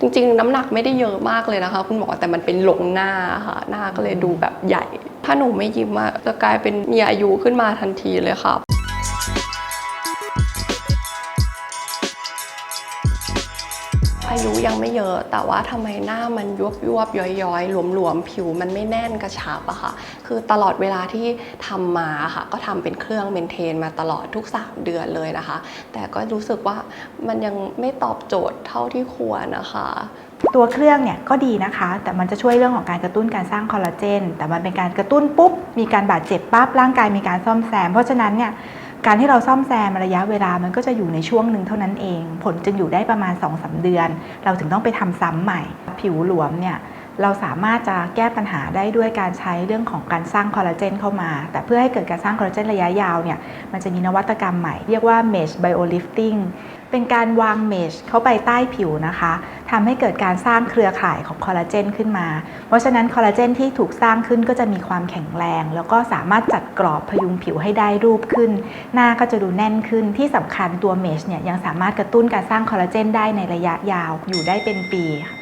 จริงๆ น้ำหนักไม่ได้เยอะมากเลยนะคะ คุณหมอแต่มันเป็นหลงหน้าค่ะหน้าก็เลยดูแบบใหญ่ ถ้าหนูไม่ยิ้มอะจะกลายเป็นมีอายุขึ้นมาทันทีเลยค่ะ อายุยังไม่เยอะ แต่ว่าทำไมหน้ามันยวบยวบย้อยย้อยหลวมหลวมๆผิวมันไม่แน่นกระชับอะค่ะ คือตลอดเวลาที่ทำมาค่ะ ก็ทำเป็นเครื่องเมนเทนมาตลอดทุก 3 เดือนเลยนะคะ แต่ก็รู้สึกว่ามันยังไม่ตอบโจทย์เท่าที่ควรนะคะตัวเครื่องเนี่ยก็ดีนะคะ แต่มันจะช่วยเรื่องของการกระตุ้นการสร้างคอลลาเจน แต่มันเป็นการกระตุ้นปุ๊บ มีการบาดเจ็บปั๊บร่างกายมีการซ่อมแซม เพราะฉะนั้นเนี่ย การที่เราซ่อมแซมระยะเวลามันก็จะอยู่ในช่วงหนึ่งเท่านั้นเอง ผลจึงอยู่ได้ประมาณ2-3เดือน เราถึงต้องไปทำซ้ำใหม่ ผิวหลวมเนี่ยเราสามารถจะแก้ปัญหาได้ด้วยการใช้เรื่องของการสร้างคอลลาเจนเข้ามา แต่เพื่อให้เกิดการสร้างคอลลาเจนระยะยาวเนี่ยมันจะมีนวัตกรรมใหม่เรียกว่า mesh biolifting เป็นการวางเมชเข้าไปใต้ผิวนะคะทำให้เกิดการสร้างเครือข่ายของคอลลาเจนขึ้นมา เพราะฉะนั้นคอลลาเจนที่ถูกสร้างขึ้นก็จะมีความแข็งแรง แล้วก็สามารถจัดกรอบพยุงผิวให้ได้รูปขึ้น หน้าก็จะดูแน่นขึ้นที่สำคัญตัวเมชเนี่ยยังสามารถกระตุ้นการสร้างคอลลาเจนได้ในระยะยาวอยู่ได้เป็นปีค่ะ